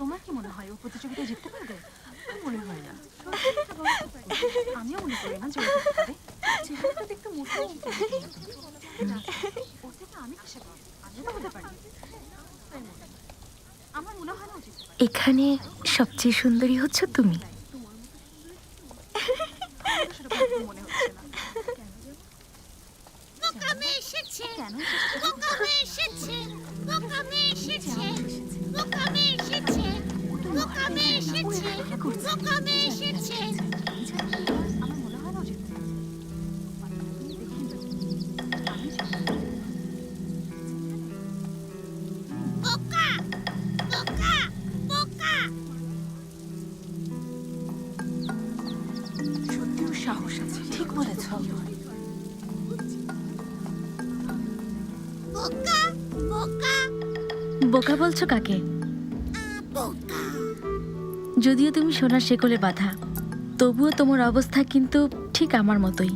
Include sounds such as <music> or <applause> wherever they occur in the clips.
তোমার কি মনে হয় ও প্রতিযোগিতায় জিততে পারবে? মনে হয় না। আমিও মনে করি না যে ও জিততে পারে চেহারাটা দেখতে মোটেও ওর থেকে আমি আশা করি আমিও তো হতে পারি। তাই। আমার মনে হয় না ও জিততে পারে এখানে সবচেয়ে সুন্দরী হচ্ছ তুমি। মনে হচ্ছে না বোকামে এসেছে। কেন বোকামে এসেছে। বোকামে এসেছে? বোকা! বোকা! বোকা! সত্যিও সাহস আছে। ঠিক বলেছ। বোকা! বোকা! বোকা বলছো কাকে? যদিও তুমি সোনার শেকলে বাঁধা তবুও তোমার অবস্থা কিন্তু ঠিক আমার মতোই।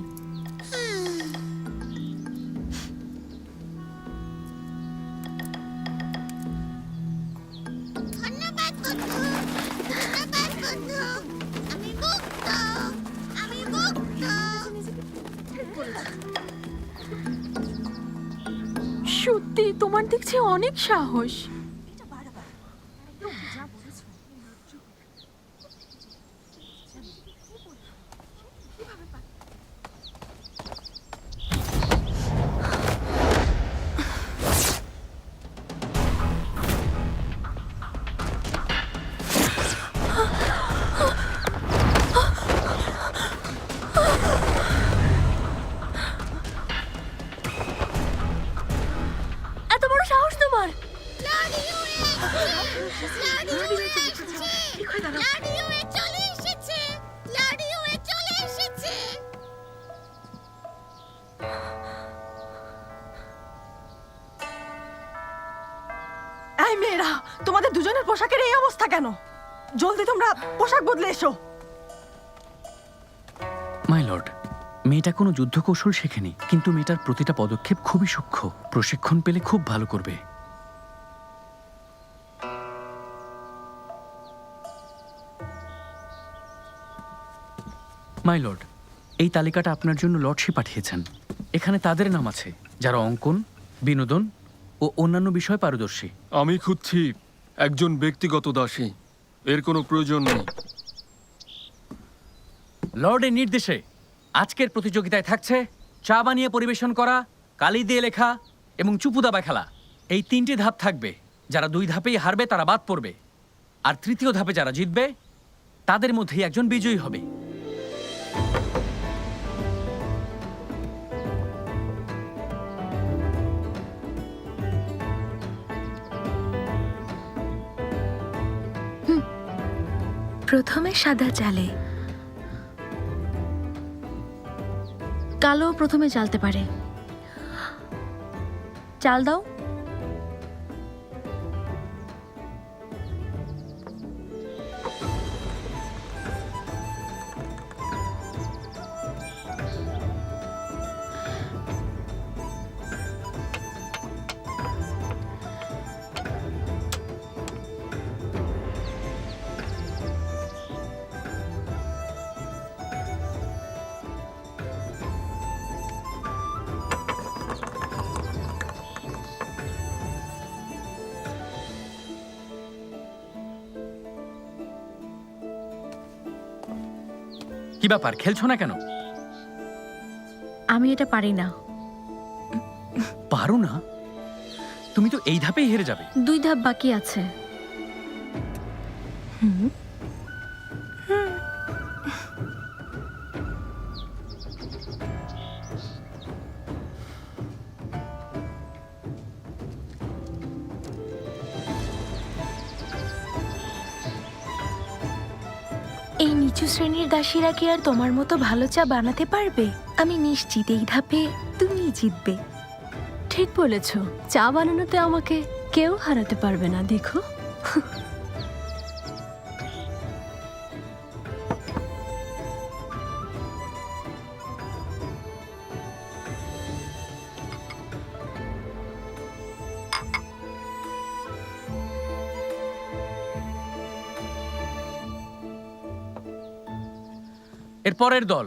সত্যি তোমার দেখছি অনেক সাহস। তোমাদের দুজনের পোশাকের এই অবস্থা কেন? জলদি তোমরা পোশাক বদলে এসো। মাই লর্ড মেয়েটা কোনো যুদ্ধ কৌশল শেখেনি, কিন্তু মেয়েটার প্রতিটা পদক্ষেপ খুবই সূক্ষ্ম। প্রশিক্ষণ পেলে খুব ভালো করবে। মাই লর্ড এই তালিকাটা আপনার জন্য লর্ডশি পাঠিয়েছেন। এখানে তাদের নাম আছে, যারা অঙ্কন, বিনোদন ও অন্যান্য বিষয়ে পারদর্শী। আমি খুঁজছি একজন ব্যক্তিগত দাসী। এর কোনো প্রয়োজন নেই। লর্ডের নির্দেশে আজকের প্রতিযোগিতায় থাকছে চা বানিয়ে পরিবেশন করা কালি দিয়ে লেখা এবং চুপু দাবা খেলা। এই তিনটি ধাপ থাকবে। যারা দুই ধাপেই হারবে তারা বাদ পড়বে। আর তৃতীয় ধাপে যারা জিতবে তাদের মধ্যেই একজন বিজয়ী হবে। প্রথমে সাদা চালে। কালো প্রথমে চালতে পারে। চাল দাও। কি ব্যাপার? খেলছো না কেন? আমি এটা পারি না। পারো না? তুমি তো এই ধাপেই হেরে যাবে। দুই ধাপ বাকি আছে। এই নিচু শ্রেণির দাসীরা কি আর তোমার মতো ভালো চা বানাতে পারবে? আমি নিশ্চিত এই ধাপে তুমি জিতবে। ঠিক বলেছ, চা বানানোতে আমাকে কেউ হারাতে পারবে না, দেখো। এর পরের দল।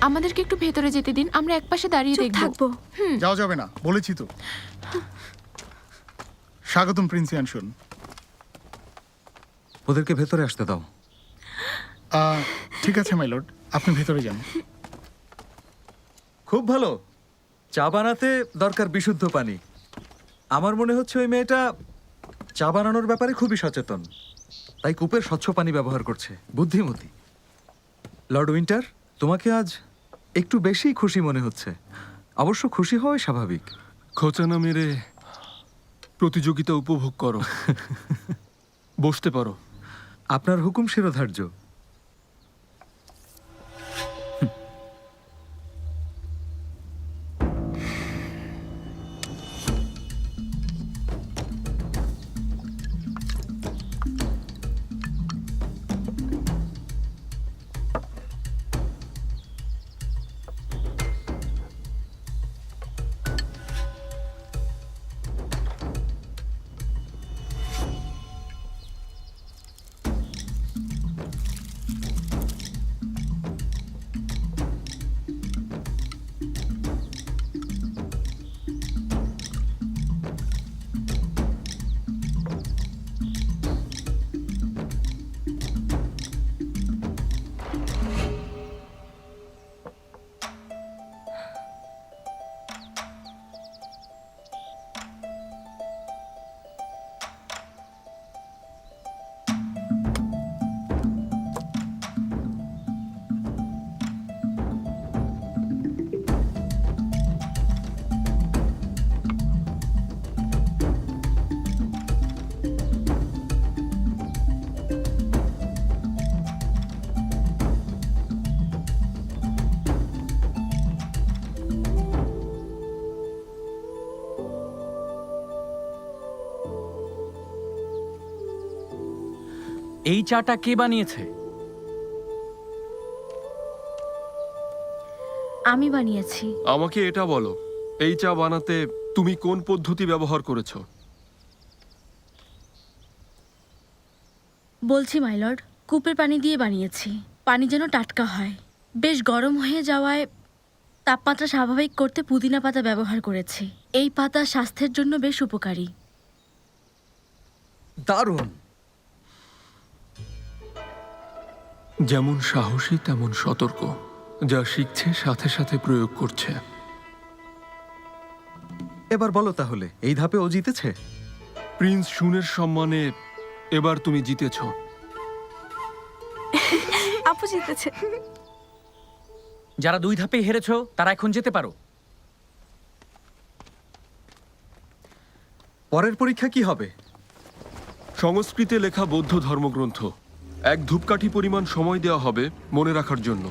আমাদেরকে একটু ভেতরে যেতে দিন আমরা একপাশে দাঁড়িয়ে চুপ দেখব। থাকব। যাওয়া যাবে না বলেছি তো। স্বাগতম প্রিন্স ইয়ানশুন ওদেরকে ভেতরে আসতে দাও। আহ, ঠিক আছে মাই লর্ড আপনি ভেতরে যান। খুব ভালো। চা বানাতে দরকার বিশুদ্ধ পানি। আমার মনে হচ্ছে ওই মেয়েটা চা বানানোর ব্যাপারে খুবই সচেতন। তাই কূপের স্বচ্ছ পানি ব্যবহার করছে। বুদ্ধিমতী। লর্ড উইন্টার তোমাকে আজ একটু বেশি খুশি মনে হচ্ছে। অবশ্য খুশি হওয়াই স্বাভাবিক। খোঁচা না মেরে প্রতিযোগিতা উপভোগ করো। <laughs> বসতে পারো। আপনার হুকুম শিরোধার্য। এই চাটা কে বানিয়েছে? আমি বানিয়েছি। আমাকে এটা বলো এই চা বানাতে তুমি কোন পদ্ধতি ব্যবহার করেছ? বলছি মাইলর্ড কূপের পানি দিয়ে বানিয়েছি। পানি যেন টাটকা হয়। বেশ গরম হয়ে যাওয়ায় তাপমাত্রা স্বাভাবিক করতে পুদিনা পাতা ব্যবহার করেছি। এই পাতা স্বাস্থ্যের জন্য বেশ উপকারী। দারুণ! যেমন সাহসী তেমন সতর্ক যা শিখছে সাথে সাথে প্রয়োগ করছে। এবার বলো তাহলে এই ধাপে ও জিতেছে? প্রিন্স শুনের সম্মানে এবার তুমি জিতেছ। আপু জিতেছে। যারা দুই ধাপে হেরেছো তারা এখন যেতে পারো। পরের পরীক্ষা কি হবে? সংস্কৃতে লেখা বৌদ্ধ ধর্মগ্রন্থ। এক ধূপকাঠি পরিমাণ সময় দেওয়া হবে মনে রাখার জন্য।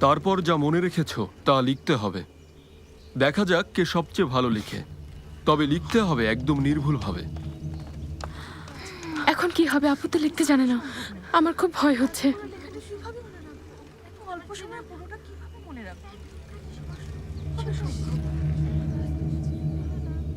তারপর যা মনে রেখেছ তা লিখতে হবে। দেখা যাক কে সবচেয়ে ভালো লিখে। তবে লিখতে হবে একদম নির্ভুলভাবে এখন কি হবে? আপু তো লিখতে জানে না। আমার খুব ভয় হচ্ছে। অল্প সময়